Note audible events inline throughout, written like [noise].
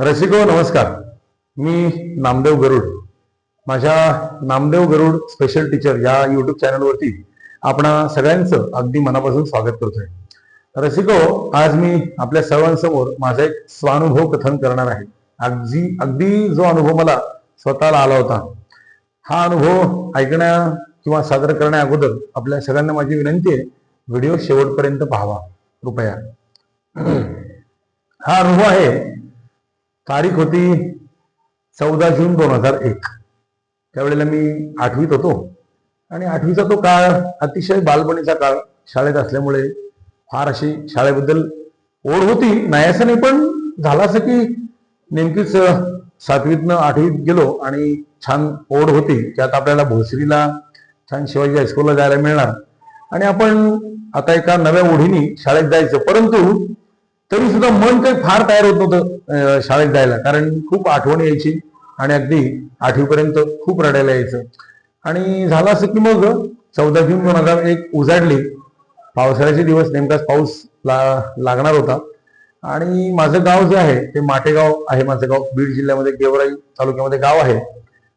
रसिको नमस्कार. मी नामदेव गरुड. माझ्या Namdev Garud special teacher या युट्यूब चॅनलवरती आपण सगळ्यांचं अगदी मनापासून स्वागत करतोय. रसिको आज मी आपल्या सर्वांसमोर माझा एक स्वानुभव कथन करणार आहे. अगदी अगदी जो अनुभव मला स्वतःला आला होता. हा अनुभव ऐकण्या किंवा सादर करण्या अगोदर आपल्या सगळ्यांना माझी विनंती आहे व्हिडिओ शेवटपर्यंत पाहावा. कृपया. [clears throat] हा अनुभव आहे तारीख होती चौदा जून दोन हजार एक. त्यावेळेला मी आठवीत होतो. आणि आठवीचा तो काळ अतिशय बालपणीचा काळ शाळेत असल्यामुळे फार अशी शाळेबद्दल ओढ होती. नाही असं नाही पण झालं असं की नेमकीच सातवीतनं आठवीत गेलो आणि छान ओढ होती. की आता आपल्याला भोसरीला छान शिवाजी हायस्कूलला जायला मिळणार. आणि आपण आता एका नव्या ओढीने शाळेत जायचं. परंतु तरी सुद्धा मन काही फार तयार होत नव्हतं शाळेत जायला. कारण खूप आठवण यायची आणि अगदी आठवीपर्यंत खूप रडायला यायचं. आणि झालं असं की मग चौदा जून दोन हजार एक उजाडली. पावसाळ्याचे दिवस नेमकाच पाऊस ला लागणार होता. आणि माझं गाव जे आहे ते माटेगाव आहे माझं गाव. बीड जिल्ह्यामध्ये गेवराई तालुक्यामध्ये गाव आहे.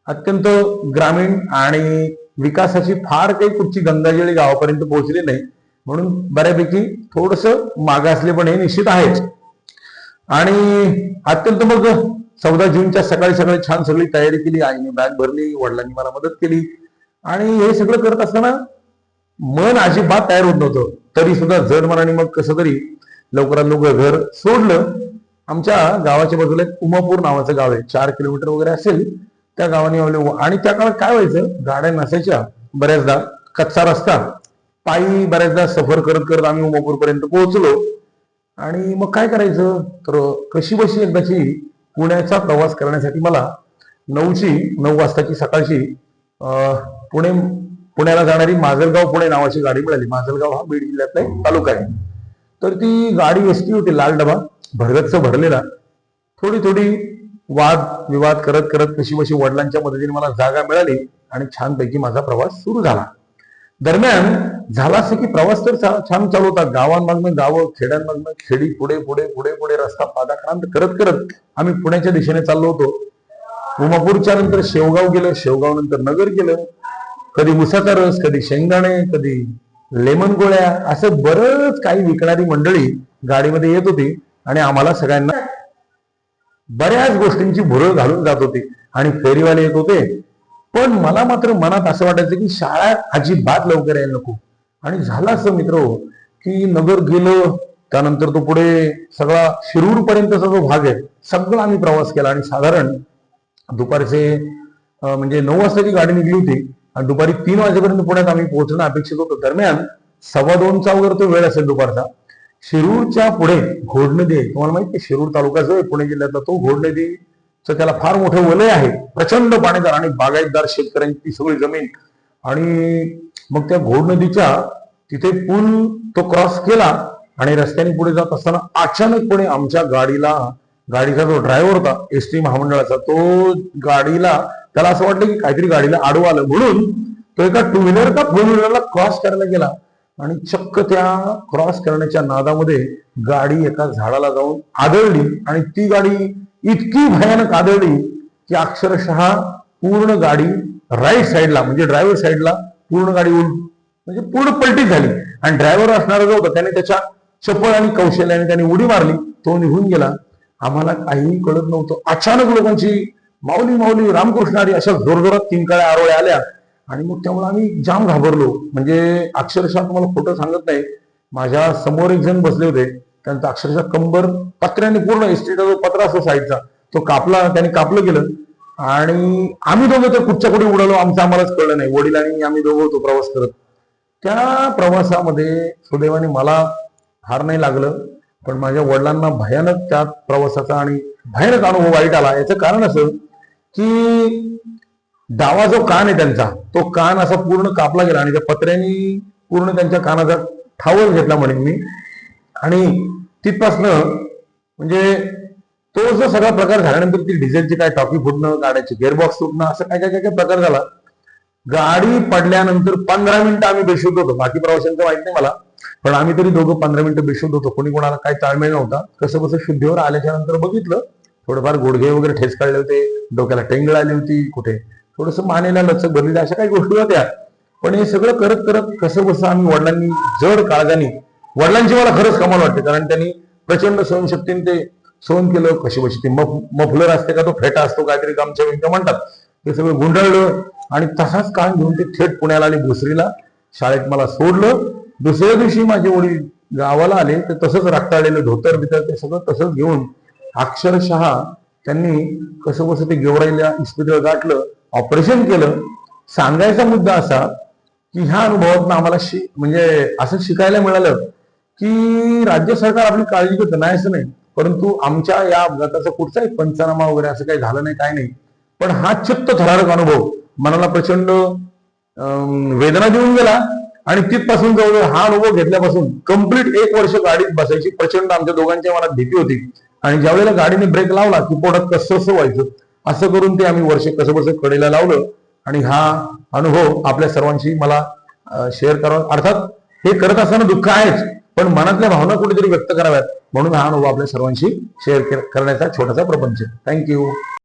अत्यंत ग्रामीण आणि विकासाची फार काही कुठची गंगाजळी गावापर्यंत पोहोचली नाही. म्हणून बऱ्यापैकी थोडस मागासले पण हे निश्चित आहेच. आणि अत्यंत मग चौदा जूनच्या सकाळी सकाळी छान सगळी तयारी केली आईने बॅग भरली वडिलांनी मला मदत केली. आणि हे सगळं करत असताना मन अजिबात तयार होत नव्हतं. तरी सुद्धा जड मनाने मग कसं तरी लवकरात लवकर घर सोडलं. आमच्या गावाच्या बाजूला एक उमापूर नावाचं गाव आहे. चार किलोमीटर वगैरे असेल त्या गावाने आले आणि त्या काळात काय व्हायचं? गाड्या नसायच्या. बऱ्याचदा कच्चा रस्ता. पायी बऱ्याचदा सफर करत करत आम्ही उमापूरपर्यंत पोहोचलो. आणि मग काय करायचं? तर कशी बशी एकदाची पुण्याचा प्रवास करण्यासाठी मला नऊची नऊ वाजताची सकाळची पुणे पुण्याला जाणारी माजलगाव पुणे नावाची गाडी मिळाली. माजलगाव हा बीड जिल्ह्यातला एक तालुका आहे. तर ती गाडी एसटी होती लाल डबा भरगच्च भरलेला. थोडी थोडी वाद विवाद करत करत कशी बशी वडिलांच्या मदतीने मला जागा मिळाली आणि छानपैकी माझा प्रवास सुरू झाला. दरम्यान झाला असं की प्रवास तर छान चालू होता. गावांमागनं गावं खेड्यांमागनं खेडी पुढे पुढे पुढे पुढे रस्ता पादाक्रांत करत करत आम्ही पुण्याच्या दिशेने चाललो होतो. उमापूरच्या नंतर शेवगाव गेलं शेवगाव नंतर नगर गेलं. कधी उसाचा रस कधी शेंगदाणे कधी लेमन गोळ्या असं बरंच काही विकणारी मंडळी गाडीमध्ये येत होती आणि आम्हाला सगळ्यांना बऱ्याच गोष्टींची भुरळ घालून जात होती. आणि फेरीवाले येत होते. पण मला मात्र मनात असं वाटायचं की शाळा अजिबात लवकर यायला नको. आणि झालं असं मित्र की नगर गेलो त्यानंतर तो पुढे सगळा शिरूर पर्यंतचा जो भाग आहे. सगळा आम्ही प्रवास केला आणि साधारण दुपारचे म्हणजे नऊ वाजताची गाडी निघली होती आणि दुपारी तीन वाजेपर्यंत पुण्यात आम्ही पोहोचणं अपेक्षित होतं. दरम्यान सव्वा दोनचा वगैरे तो वेळ असेल दुपारचा. शिरूरच्या पुढे घोड नदी आहे. तुम्हाला माहिती आहे शिरूर तालुका जो आहे पुणे जिल्ह्यातला तो घोड तर त्याला फार मोठं वलय आहे प्रचंड पाणीदार आणि बागायतदार शेतकऱ्यांची सगळी जमीन. आणि मग त्या घोड नदीच्या तिथे पूल तो क्रॉस केला आणि रस्त्याने पुढे जात असताना अचानकपणे आमच्या गाडीला गाडीचा जो ड्रायव्हर होता एस टी महामंडळाचा तो गाडीला त्याला असं वाटलं की काहीतरी गाडीला आडवं आलं. म्हणून तो एका टू व्हीलर का फोर व्हीलरला क्रॉस करायला गेला. आणि चक्क त्या क्रॉस करण्याच्या नादामध्ये गाडी एका झाडाला जाऊन आदळली आणि ती गाडी इतकी भयानक आदळली की अक्षरशः पूर्ण गाडी राईट साईडला म्हणजे ड्रायव्हर साईडला पूर्ण गाडी उल म्हणजे पूर्ण पलटी झाली. आणि ड्रायव्हर असणारा जो होता त्याने त्याच्या चपळ आणि कौशल्याने त्याने उडी मारली तो निघून गेला. आम्हाला काहीही कळत नव्हतं. अचानक लोकांची माऊली माऊली रामकृष्णारी अशा जोरजोरात तीन काळ्या आरोळ्या आल्या. आणि मग त्यामुळे आम्ही जाम घाबरलो. म्हणजे अक्षरशः तुम्हाला खोटं सांगत नाही माझ्यासमोर एक जण बसले होते. त्यांचा अक्षरशः कंबर पत्र्याने पूर्ण एसटीचा जो पत्रा असतो साईडचा तो कापला त्याने कापलं गेलं. आणि आम्ही दोघं तर कुठच्या कुठे उडालो आमचं आम्हालाच कळलं नाही. वडील आणि आम्ही दोघं होतो प्रवास करत. त्या प्रवासामध्ये सुदैवाने मला हार नाही लागलं पण माझ्या वडिलांना भयानक त्या प्रवासाचा आणि भयानक अनुभव वाईट आला. याचं कारण असं की डावा जो कान आहे त्यांचा तो कान असा पूर्ण कापला गेला आणि त्या पत्र्यानी पूर्ण त्यांच्या कानाचा ठावर घेतला म्हणेन मी. आणि तिथपासनं म्हणजे तो जो सगळा प्रकार झाल्यानंतर ती डिझेलची काय टॉकी फुटणं गाड्याची गेअरबॉक्स तुटणं असं काय काय काय काय प्रकार झाला. गाडी पडल्यानंतर पंधरा मिनिटं आम्ही बेशुद्ध होतो. बाकी प्रवाशांचं माहीत नाही मला. पण आम्ही तरी दोघं पंधरा मिनिटं बेशुद्ध होतो. कोणी कोणाला काही ताळमेळ नव्हता. कसं कसं शुद्धीवर आल्याच्यानंतर बघितलं. थोडेफार गुडघे वगैरे ठेस काढले होते. डोक्याला टेंगळ आली होती कुठे. थोडस मानेला लचक भरलेली अशा काही गोष्टी होत्या. पण हे सगळं करत करत कसं कसं आम्ही वडिलांनी जड काळजाने वडिलांची मला खरंच कमाल वाटते कारण त्यांनी प्रचंड सहनशक्तीने ते सहन केलं कशी बशी ते मफ मफलर असते का तो फेटा असतो काहीतरी आमच्या विंका म्हणतात. ते सगळं गुंडाळलं आणि तसाच कान घेऊन ते थेट पुण्याला आले भुसरीला शाळेत मला सोडलं. दुसऱ्या दिवशी माझे वडील गावाला आले तर तसंच रक्ताळलेलं धोतर बितर ते सगळं तसंच घेऊन अक्षरशः त्यांनी कसं कसं ते गेवराईला इस्पितळ गाठलं ऑपरेशन केलं. सांगायचा मुद्दा असा की ह्या अनुभवातून आम्हाला शि म्हणजे असं शिकायला मिळालं की राज्य सरकार आपली काळजी घेत नाही असं नाही. परंतु आमच्या या अपघाताचा कुठचाही पंचनामा वगैरे असं काही झालं नाही काय नाही. पण हा चित्त थरारक अनुभव मनाला प्रचंड अं, वेदना देऊन गेला आणि तिथपासून जवळजवळ हा अनुभव घेतल्यापासून कंप्लीट एक वर्ष गाडीत बसायची प्रचंड आमच्या दोघांच्या मनात भीती होती. आणि ज्यावेळेला गाडीने ब्रेक लावला की पोटात कसं कसं व्हायचं असं करून ते आम्ही वर्ष कसं कसं कडेला लावलं. आणि हा अनुभव आपल्या सर्वांशी मला शेअर करावा. अर्थात हे करत असताना दुःख आहेच. पण मनातल्या भावना कुठेतरी व्यक्त कराव्यात. म्हणून हा अनुभव आपल्या सर्वांशी शेअर करण्याचा छोटासा प्रपंच. थँक्यू